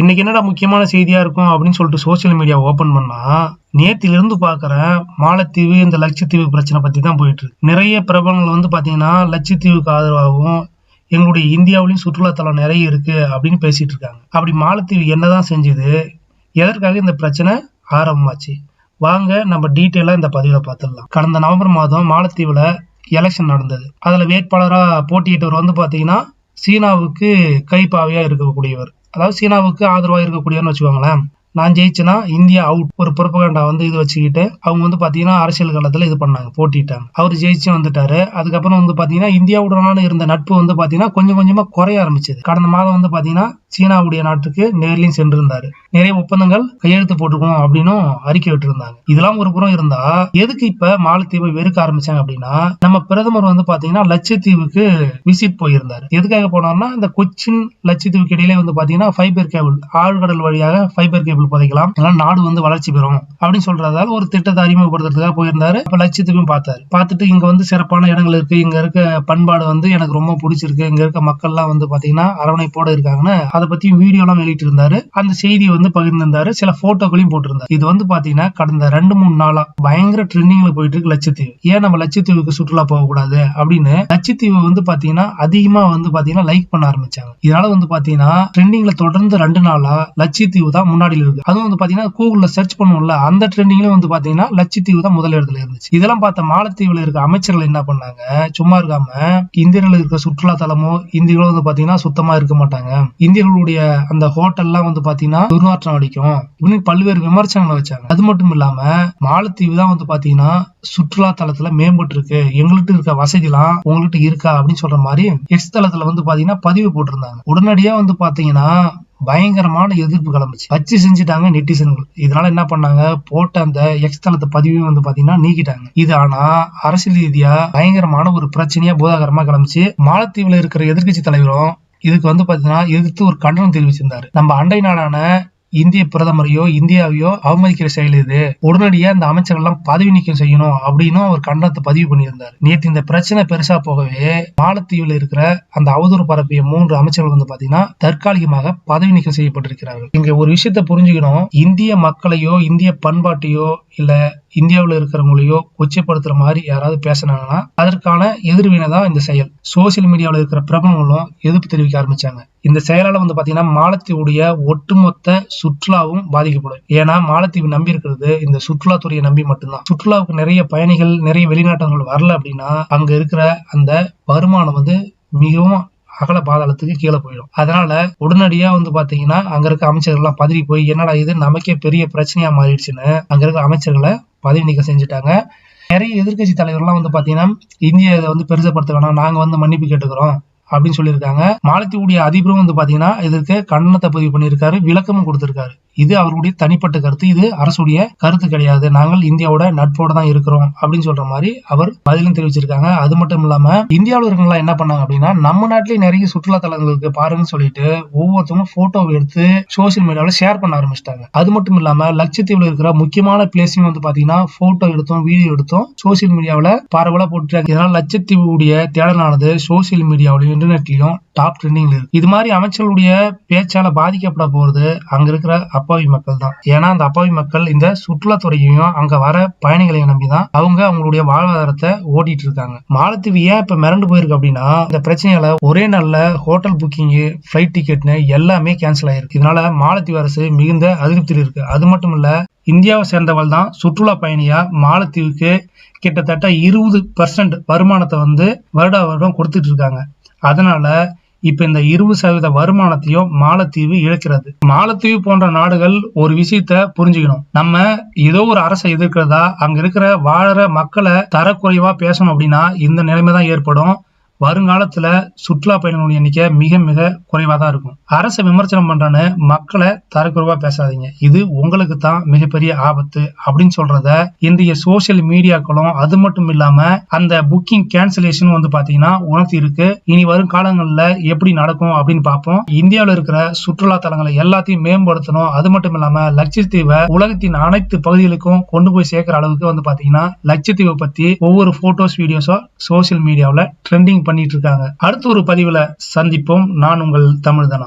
இன்னைக்கு என்னடா முக்கியமான செய்தியா இருக்கும் அப்படின்னு சொல்லிட்டு சோசியல் மீடியா ஓபன் பண்ணா நேத்தில இருந்து பாக்குற மாலத்தீவு இந்த லட்சத்தீவு பிரச்சனை பத்தி தான் போயிட்டு இருக்கு. நிறைய பிரபலங்கள் வந்து பாத்தீங்கன்னா லட்சத்தீவுக்கு ஆதரவாகவும் எங்களுடைய இந்தியாவிலையும் சுற்றுலாத்தலம் நிறைய இருக்கு அப்படின்னு பேசிட்டு இருக்காங்க. அப்படி மாலத்தீவு என்னதான் செஞ்சது எதற்காக இந்த பிரச்சனை ஆரம்பமாச்சு? வாங்க நம்ம டீட்டெயிலாக இந்த பதிவில் பார்த்துடலாம். கடந்த நவம்பர் மாதம் மாலத்தீவில் எலெக்ஷன் நடந்தது. அதில் வேட்பாளராக போட்டியிட்டவர் வந்து பார்த்தீங்கன்னா சீனாவுக்கு கைப்பாவையாக இருக்கக்கூடியவர். அதாவது சீனாவுக்கு ஆதரவாக இருக்கக்கூடியவர்னு வச்சுக்கோங்களேன். நான் ஜெயிச்சேன்னா இந்தியா அவுட் ஒரு புறப்பகண்டா வந்து இது வச்சுக்கிட்டு அவங்க வந்து பாத்தீங்கன்னா அரசியல் காலத்துல இது பண்ணாங்க போட்டிட்டாங்க. அவர் ஜெயிச்சு வந்துட்டாரு. அதுக்கப்புறம் வந்து பாத்தீங்கன்னா இந்தியாவுடனான இருந்த நட்பு வந்து பாத்தீங்கன்னா கொஞ்சம் கொஞ்சமா குறைய ஆரம்பிச்சது. கடந்த மாதம் வந்து பாத்தீங்கன்னா சீனாவுடைய நாட்டுக்கு நேர்லையும் சென்றிருந்தாரு. நிறைய ஒப்பந்தங்கள் கையெழுத்து போட்டுக்கணும் அப்படின்னும் அறிக்கை விட்டுருந்தாங்க. இதெல்லாம் ஒரு புறம் இருந்தா எதுக்கு இப்ப மாலத்தீவை வெறுக்க ஆரம்பிச்சாங்க அப்படின்னா நம்ம பிரதமர் வந்து பாத்தீங்கன்னா லட்சத்தீவுக்கு விசிட் போயிருந்தாரு. எதுக்காக போனார்னா இந்த கொச்சின் லட்சத்தீவுக்கு இடையிலே வந்து பாத்தீங்கன்னா ஃபைபர் கேபிள் ஆழ்கடல் வழியாக ஃபைபர் கேபிள் புதைக்கலாம் இதெல்லாம் நாடு வந்து வளர்ச்சி பெறும் அப்படின்னு சொல்றதால ஒரு திட்டத்தை அறிமுகப்படுத்துறதுக்காக போயிருந்தாரு. அப்ப லட்சியத்துக்கும் பார்த்தாரு. பார்த்துட்டு இங்க வந்து சிறப்பான இடங்கள் இருக்கு. இங்க இருக்க பண்பாடு வந்து எனக்கு ரொம்ப பிடிச்சிருக்கு. இங்க இருக்க மக்கள்லாம் வந்து பாத்தீங்கன்னா அரவணைப்போட இருக்காங்கன்னு அதை பத்தி வீடியோ எல்லாம் வெளியிட்டு இருந்தாரு. அந்த செய்தியை வந்து பகிர்ந்திருந்தாரு. சில போட்டோக்களையும் போட்டிருந்தாரு. இது வந்து பாத்தீங்கன்னா கடந்த ரெண்டு மூணு நாளா பயங்கர ட்ரெண்டிங்ல போயிட்டு இருக்கு லட்சத்தீவு ஏன் நம்ம லட்சத்தீவுக்கு சுற்றுலா போகக்கூடாது அப்படின்னு லட்சத்தீவு வந்து பாத்தீங்கன்னா அதிகமா வந்து பாத்தீங்கன்னா லைக் பண்ண ஆரம்பிச்சாங்க. இதனால வந்து பாத்தீங்கன்னா ட்ரெண்டிங்ல தொடர்ந்து ரெண்டு நாளா லட்சத்தீவு தான் முன்னாடியில் இருக்கு அதுவும் வந்து பாத்தீங்கன்னா கூகுள்ல சர்ச் பண்ணுவோம்ல அந்த ட்ரெண்டிங்லயும் வந்து பாத்தீங்கன்னா லட்சத்தீவு தான் முதலிடத்துல இருந்துச்சு. இதெல்லாம் பார்த்த மாலத்தீவுல இருக்க அமைச்சர்கள் என்ன பண்ணாங்க? சும்மா இருக்காம இந்தியர்கள் இருக்க சுற்றுலா தலமோ இந்தியர்களும் வந்து பாத்தீங்கன்னா சுத்தமா இருக்க மாட்டாங்க. இந்தியர்களுடைய அந்த ஹோட்டல்லாம் வந்து பாத்தீங்கன்னா துர்நாற்றம் அடிக்கும். இப்படின்னு பல்வேறு விமர்சனங்களை வச்சாங்க. அது மட்டும் இல்லாம மாலத்தீவு தான் வந்து பாத்தீங்கன்னா சுற்றுலா தலத்துல மேம்பட்டு இருக்கு எங்கள்கிட்ட இருக்க வசதிலாம் உங்கள்கிட்ட இருக்கா? அப்படின்னு சொல்ற மாதிரி எக்ஸ் தளத்துல வந்து பாத்தீங்கன்னா பதிவு போட்டிருந்தாங்க. உடனடியா வந்து பாத்தீங்கன்னா பயங்கரமான எதிர்ப்பு கிளம்புச்சு. வச்சு செஞ்சுட்டாங்க நெட்டிசன்கள் இதனால என்ன பண்ணாங்க? போட்ட அந்த எக்ஸ் பதிவையும் வந்து பாத்தீங்கன்னா நீக்கிட்டாங்க. இது ஆனா அரசியல் ரீதியா பயங்கரமான ஒரு பிரச்சனையா போதாகரமா கிளம்பிச்சு. மாலத்தீவுல இருக்கிற எதிர்க்கட்சி தலைவரும் இதுக்கு வந்து பாத்தீங்கன்னா எதிர்த்து ஒரு கண்டனம் தெரிவிச்சிருந்தாரு. நம்ம அண்டை நாடான இந்திய பிரதமரையோ இந்தியாவையோ அவமதிக்கிற செயல் இது உடனடியா இந்த அமைச்சர்கள் எல்லாம் பதவி நீக்கம் செய்யணும் அப்படின்னு அவர் கண்டனத்தை பதிவு பண்ணியிருந்தார். நேற்று இந்த பிரச்சனை பெருசா போகவே மாலத்தீவில் இருக்கிற அந்த அவதூறு பரப்பிய மூன்று அமைச்சர்கள் வந்து பாத்தீங்கன்னா தற்காலிகமாக பதவி நீக்கம் செய்யப்பட்டிருக்கிறார்கள். இங்க ஒரு விஷயத்த புரிஞ்சுக்கணும். இந்திய மக்களையோ இந்திய பண்பாட்டையோ இல்ல இந்தியாவில் இருக்கிறவங்களையோ கொச்சைப்படுத்துற மாதிரி யாராவது பேசினாங்கன்னா அதற்கான எதிர்வினை தான் இந்த செயல். சோசியல் மீடியாவில் இருக்கிற பிரபலங்களும் எதிர்ப்பு தெரிவிக்க ஆரம்பிச்சாங்க. இந்த செயலால வந்து பாத்தீங்கன்னா மாலத்தீவுடைய ஒட்டுமொத்த சுற்றுலாவும் பாதிக்கப்படும். ஏன்னா மாலத்தீவு நம்பி இருக்கிறது இந்த சுற்றுலாத்துறையை நம்பி மட்டும்தான். சுற்றுலாவுக்கு நிறைய பயணிகள் நிறைய வெளிநாட்டவர்கள் வரல அப்படின்னா அங்க இருக்கிற அந்த வருமானம் வந்து மிகவும் அகல பாதாளத்துக்கு கீழே போயிடும். அதனால உடனடியா வந்து பாத்தீங்கன்னா அங்க இருக்க அமைச்சர்கள்லாம் பதவி போய் என்னடா இது நமக்கே பெரிய பிரச்சனையா மாறிடுச்சுன்னு அங்க இருக்க அமைச்சர்களை பதவி நீக்கம் செஞ்சுட்டாங்க. நிறைய எதிர்க்கட்சி தலைவர்லாம் வந்து பாத்தீங்கன்னா இந்தியா இதை வந்து பெருசப்படுத்த வேணாம் நாங்க வந்து மன்னிப்பு கேட்டுக்கிறோம் அப்படின்னு சொல்லியிருக்காங்க. மாலத்தீவுடைய அதிபரும் வந்து பாத்தீங்கன்னா இதற்கு கண்டனத்தை பதிவு பண்ணியிருக்காரு விளக்கமும் கொடுத்திருக்காரு. இது அவருடைய தனிப்பட்ட கருத்து. இது அரசுடைய கருத்து கிடையாது. நாங்கள் இந்தியாவோட நட்போட தான் இருக்கிறோம் அப்படின்னு சொல்ற மாதிரி அவர் பதிலும் தெரிவிச்சிருக்காங்க. அது மட்டும் இல்லாம இந்தியாவில் இருக்கவங்களா என்ன பண்ணாங்க அப்படின்னா நம்ம நாட்டிலேயே நிறைய சுற்றுலா தலங்களுக்கு பாருங்கன்னு சொல்லிட்டு ஒவ்வொருத்தவங்க போட்டோவை எடுத்து சோசியல் மீடியாவில் ஷேர் பண்ண ஆரம்பிச்சிட்டாங்க. அது மட்டும் இல்லாம லட்சத்தீவில் இருக்கிற முக்கியமான பிளேஸையும் வந்து பாத்தீங்கன்னா போட்டோ எடுத்தோம் வீடியோ எடுத்தோம் சோசியல் மீடியாவில் பரவலா போட்டுருக்காங்க இதனால லட்சத்தீவுடைய தேடலானது சோசியல் மீடியாவிலையும் இன்டர்நெட்லயும் டாப் ட்ரெண்டிங்ல இருக்கு. இது மாதிரி அமைச்சர்களுடைய பேச்சால பாதிக்கப்பட போறது அங்க இருக்கிற அப்பாவி மக்கள் தான். ஏன்னா அந்த அப்பாவி மக்கள் இந்த சுற்றுலாத்துறையையும் அங்க வர பயணிகளையும் நம்பிதான் அவங்க அவங்களுடைய வாழ்வாதாரத்தை ஓட்டிட்டு இருக்காங்க மாலத்தீவு ஏன் இப்ப மிரண்டு போயிருக்கு அப்படின்னா இந்த பிரச்சனையால ஒரே நாள்ல ஹோட்டல் புக்கிங் ஃபிளைட் டிக்கெட்னு எல்லாமே கேன்சல் ஆயிருக்கு இதனால மாலத்தீவு அரசு மிகுந்த அதிருப்தியில் இருக்கு. அது மட்டும் இல்ல இந்தியாவை சேர்ந்தவள் தான் சுற்றுலா பயணியா மாலத்தீவுக்கு கிட்டத்தட்ட இருபது பர்சன்ட் வருமானத்தை வந்து வருடா வருடம் கொடுத்துட்டு இருக்காங்க அதனால இப்ப இந்த இருபது சதவீத வருமானத்தையும் மாலத்தீவு இழக்கிறது. மாலத்தீவு போன்ற நாடுகள் ஒரு விஷயத்த புரிஞ்சுக்கணும். நம்ம ஏதோ ஒரு அரசை எதிர்க்கிறதா அங்க இருக்கிற வாழற மக்களை தரக்குறைவா பேசணும் அப்படின்னா இந்த நிலைமை தான் ஏற்படும். வருங்காலத்துல சுற்றுலா பயணிகளுடைய எண்ணிக்கை மிக மிக குறைவா தான் இருக்கும். அரசை விமர்சனம் பண்றேன்னு மக்களை தரக்குறைவா பேசாதீங்க. இது உங்களுக்கு தான் மிகப்பெரிய ஆபத்து அப்படின்னு சொல்றத இந்திய சோசியல் மீடியாக்களும் அது மட்டும் இல்லாம அந்த புக்கிங் கேன்சலேஷன் வந்து பாத்தீங்கன்னா உணர்த்தி இருக்கு இனி வரும் காலங்கள்ல எப்படி நடக்கும் அப்படின்னு பார்ப்போம். இந்தியாவில் இருக்கிற சுற்றுலா தலங்களை எல்லாத்தையும் மேம்படுத்தணும். அது மட்டும் இல்லாம லட்சத்தீவை உலகத்தின் அனைத்து பகுதிகளுக்கும் கொண்டு போய் சேர்க்கிற அளவுக்கு வந்து பாத்தீங்கன்னா லட்சத்தீவை பத்தி ஒவ்வொரு போட்டோஸ் வீடியோஸோ சோசியல் மீடியாவில் ட்ரெண்டிங் பண்ணிட்டு இருக்காங்க. அடுத்த ஒரு பதிவுல சந்திப்போம். நான் உங்கள் தமிழ்தனா.